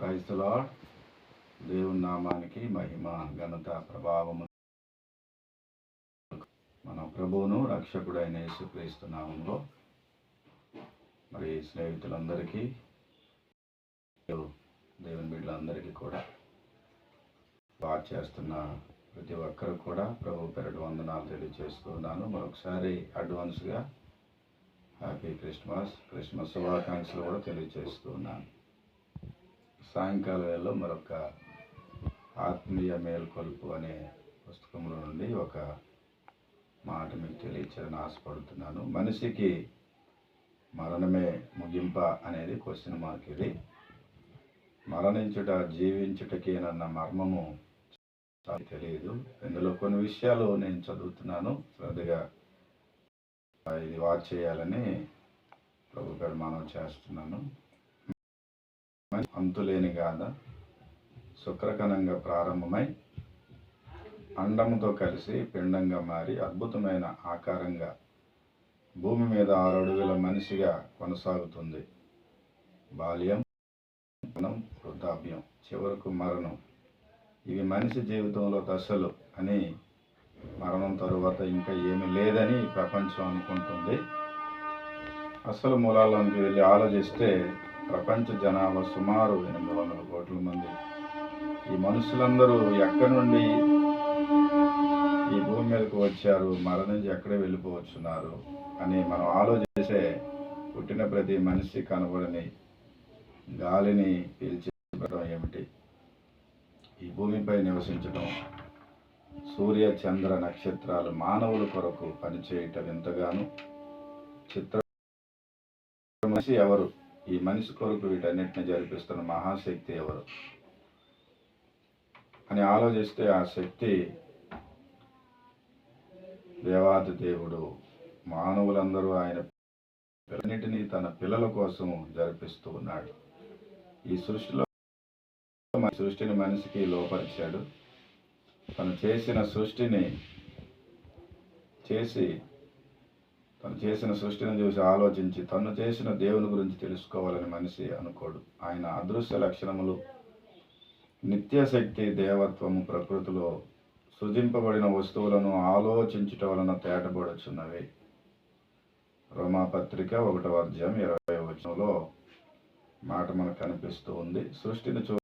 క్రైస్తలా దేవుని నామానికి మహిమ ఘనత ప్రభావము. మన ప్రభువును రక్షకుడైన యేసుక్రీస్తు నామంలో మరి స్నేహితులందరికీ దేవుని బిడ్డలందరికీ కూడా బాగా చేస్తున్న ప్రతి ఒక్కరు కూడా ప్రభు పెరటి వందనాలు తెలియజేస్తున్నాను మరొకసారి అడ్వాన్స్గా హ్యాపీ క్రిస్మస్ క్రిస్మస్ శుభాకాంక్షలు కూడా తెలియజేస్తున్నాను సాయంకాల వేళలో మరొక ఆత్మీయ మేల్కొల్పు అనే పుస్తకంలో నుండి ఒక మాట మీకు తెలియచేయాలని ఆశపడుతున్నాను. మనిషికి మరణమే ముగింప అనేది క్వశ్చన్ మార్క్ ఇది. మరణించుట జీవించుటకేనన్న మర్మము తెలియదు. ఇందులో కొన్ని విషయాలు నేను చదువుతున్నాను. శ్రద్ధగా ఇది వాచ్ చేయాలని ప్రభు గారు మనం చేస్తున్నాను. అంతులేని గాథ. శుక్రకణంగా ప్రారంభమై అండముతో కలిసి పిండంగా మారి అద్భుతమైన ఆకారంగా భూమి మీద ఆరు అడుగుల మనిషిగా కొనసాగుతుంది. బాల్యం వృద్ధాభ్యం వృద్ధాప్యం చివరకు మరణం. ఇవి మనిషి జీవితంలో దశలు అని మరణం తరువాత ఇంకా ఏమీ లేదని ప్రపంచం అనుకుంటుంది. అసలు మూలాల్లోనికి వెళ్ళి ఆలోచిస్తే ప్రపంచ జనాభా సుమారు ఎనిమిది వందల కోట్ల మంది. ఈ మనుషులందరూ ఎక్కడి నుండి ఈ భూమి మీదకు వచ్చారు? మరణించి ఎక్కడే వెళ్ళిపోవచ్చున్నారు? అని మనం ఆలోచిస్తే పుట్టిన ప్రతి మనిషి కనబడని గాలిని పీల్చేయడం ఏమిటి? ఈ భూమిపై నివసించడం సూర్య చంద్ర నక్షత్రాలు మానవుల కొరకు పనిచేయటం ఎంతగానో చిత్ర మనిషి ఎవరు? ఈ మనిషి కొరకు వీటన్నిటిని జరిపిస్తున్న మహాశక్తి ఎవరు? అని ఆలోచిస్తే ఆ శక్తి దేవాది దేవుడు. మానవులందరూ ఆయన అన్నిటినీ తన పిల్లల కోసం జరిపిస్తూ ఉన్నాడు. ఈ సృష్టిలో మన సృష్టిని మనిషికి లోపరిచాడు. తను చేసిన సృష్టిని చేసి తను చేసిన సృష్టిని చూసి ఆలోచించి తను చేసిన దేవుని గురించి తెలుసుకోవాలని మనిషి అనుకోడు. ఆయన అదృశ్య లక్షణములు నిత్యశక్తి దేవత్వము ప్రకృతిలో సృజింపబడిన వస్తువులను ఆలోచించుట వలన తేటబడుచున్నవి. రోమాపత్రిక ఒకటవ అధ్యాయం ఇరవై వచనంలో మాట మనకు కనిపిస్తూ ఉంది. సృష్టిని చూ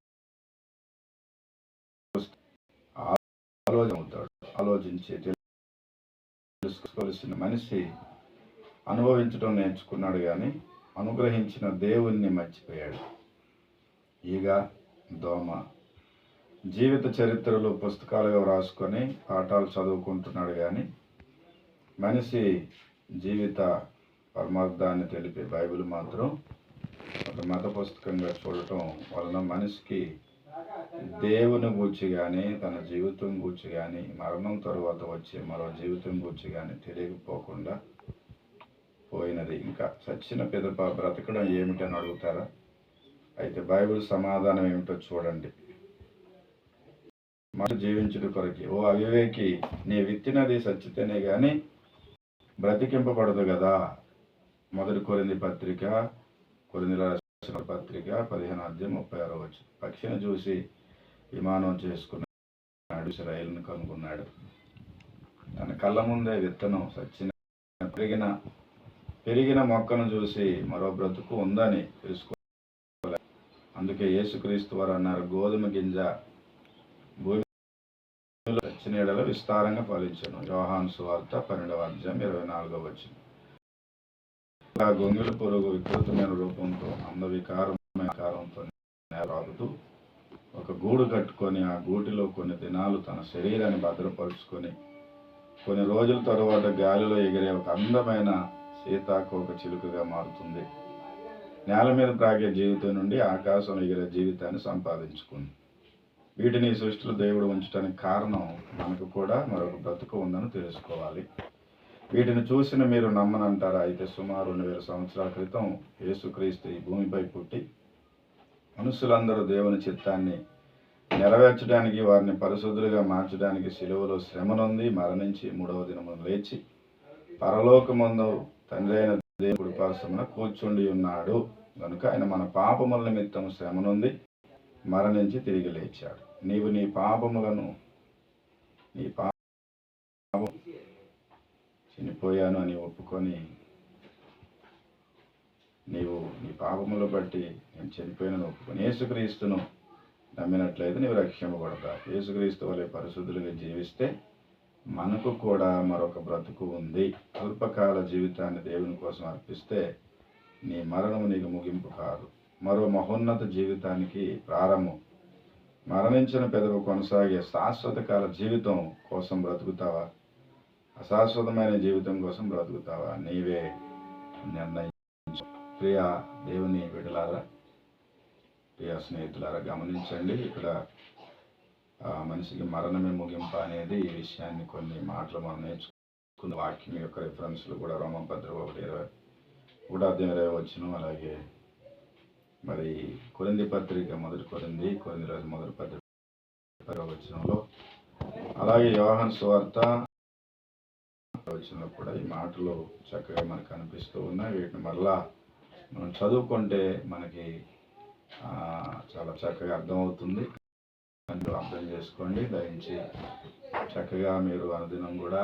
ఆలోచన అవుతాడు. ఆలోచించి తెలుసుకోవలసిన మనిషి అనుభవించడం నేర్చుకున్నాడు కానీ అనుగ్రహించిన దేవుణ్ణి మర్చిపోయాడు. ఈగ దోమ జీవిత చరిత్రలు పుస్తకాలుగా వ్రాసుకొని పాఠాలు చదువుకుంటున్నాడు కానీ మనిషి జీవిత పరమార్థాన్ని తెలిపే బైబిల్ మాత్రం ఒక మత పుస్తకంగా చూడటం వలన మనిషికి దేవుని గూర్చి కానీ తన జీవితం గూర్చి కానీ మరణం తరువాత వచ్చే మరో జీవితం గూర్చి కానీ తెలియకపోకుండా పోయినది. ఇంకా చచ్చిన పిదప బ్రతకడం ఏమిటని అడుగుతారా? అయితే బైబిల్ సమాధానం ఏమిటో చూడండి. మన జీవించుడు కొరకి. ఓ అవివేకి నీ విత్తినది సచ్చితేనే కానీ బ్రతికింపబడదు కదా మొదటి కొరింది పత్రిక కొరింది రాసిన పత్రిక పదిహేను అధ్యయం ముప్పై ఆరో వచ్చి పక్షిని చూసి విమానం చేసుకున్నాడు ఇస్రాయేల్ని కనుగొన్నాడు. తన కళ్ళ ముందే విత్తనం సచ్చిన పెరిగిన పెరిగిన మొక్కను చూసి మరో బ్రతుకు ఉందని తెలుసుకోవాలి. అందుకే యేసుక్రీస్తు వారు అన్నారు గోధుమ గింజ భూమి సచ్చిన విస్తారంగా ఫలించను. యోహాన్ సువార్త పన్నెండవ అధ్యాయం ఇరవై నాలుగవ వచ్చిన ఆ గొంగుల పురుగు వికృతమైన రూపంతో అందవికారమైన కారంతో రాగుతూ ఒక గూడు కట్టుకొని ఆ గూటిలో కొన్ని దినాలు తన శరీరాన్ని భద్రపరుచుకొని కొన్ని రోజుల తరువాత గాలిలో ఎగిరే ఒక అందమైన సీతాకోక చిలుకగా మారుతుంది. నేల మీద ప్రాగే జీవితం నుండి ఆకాశం ఎగిరే జీవితాన్ని సంపాదించుకుంది. వీటిని సృష్టిలో దేవుడు ఉంచడానికి కారణం మనకు కూడా మరొక బ్రతుకు ఉందని తెలుసుకోవాలి. వీటిని చూసిన మీరు నమ్మనంటారా? అయితే సుమారు రెండు వేల సంవత్సరాల క్రితం యేసుక్రీస్తు ఈ భూమిపై పుట్టి మనుషులందరూ దేవుని చిత్తాన్ని నెరవేర్చడానికి వారిని పరిశుద్ధులుగా మార్చడానికి శిలువలో శ్రమనుంది మరణించి మూడవ దినమును లేచి పరలోకమందు తండ్రి అయిన దేవుడు పార్శ్వమున కూర్చుండి ఉన్నాడు. కనుక ఆయన మన పాపముల నిమిత్తం శ్రమనుంది మరణించి తిరిగి లేచాడు. నీవు నీ పాపములను నీ పాపం చనిపోయాను అని ఒప్పుకొని నీవు నీ పాపములు బట్టి నేను చనిపోయిన ఒప్పుకొని యేసుక్రీస్తును నమ్మినట్లయితే నీవు రక్షింపబడతావు. యేసుక్రీస్తు వలె పరిశుద్ధులుగా జీవిస్తే మనకు కూడా మరొక బ్రతుకు ఉంది. అల్పకాల జీవితాన్ని దేవుని కోసం అర్పిస్తే నీ మరణం నీకు ముగింపు కాదు. మరో మహోన్నత జీవితానికి ప్రారంభం. మరణించిన పెదవు కొనసాగే శాశ్వత కాల జీవితం కోసం బ్రతుకుతావా? అశాశ్వతమైన జీవితం కోసం బ్రతుకుతావా? నీవే నిర్ణయించు. ప్రియ దేవుని విడలారా ప్రియ స్నేహితులారా గమనించండి. ఇక్కడ మనిషికి మరణమే ముగింపు అనేది ఈ విషయాన్ని కొన్ని మాటలు మనం నేర్చుకున్న వాక్యం యొక్క రిఫరెన్స్లు కూడా రోమం పత్రిక ఒకటి ఇరవై కూడా అధ్యాయం ఇరవై వచ్చిన అలాగే మరి కొరింది పత్రిక మొదటి కొరింది కొరింది రోజు మొదటి పత్రిక ఇరవై వచనంలో. అలాగే యోహన్ సువార్త వచ్చినప్పుడు కూడా ఈ మాటలు చక్కగా మనకు కనిపిస్తూ ఉన్నాయి. వీటిని మరలా మనం చదువుకుంటే మనకి చాలా చక్కగా అర్థమవుతుంది. మీరు అర్థం చేసుకోండి. దయించి చక్కగా మీరు అనుదినం కూడా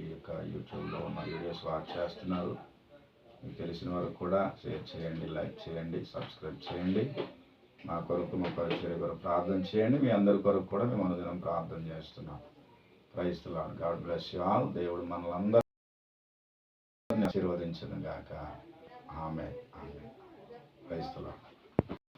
ఈ యొక్క యూట్యూబ్లో ఉన్న వీడియోస్ వాచ్ చేస్తున్నారు. మీకు తెలిసిన వరకు కూడా షేర్ చేయండి లైక్ చేయండి సబ్స్క్రైబ్ చేయండి. మా కొరకు మా పరిచయ కొరకు ప్రార్థన చేయండి. మీ అందరి కొరకు కూడా మేము అనుదినం ప్రార్థన చేస్తున్నాం. క్రైస్తులాడు గాడ్ బ్లెస్ యూ ఆల్ దేవుడు మనల్ని ఆశీర్వదించను గాక. ఆమె ఆమె క్రైస్తులాడు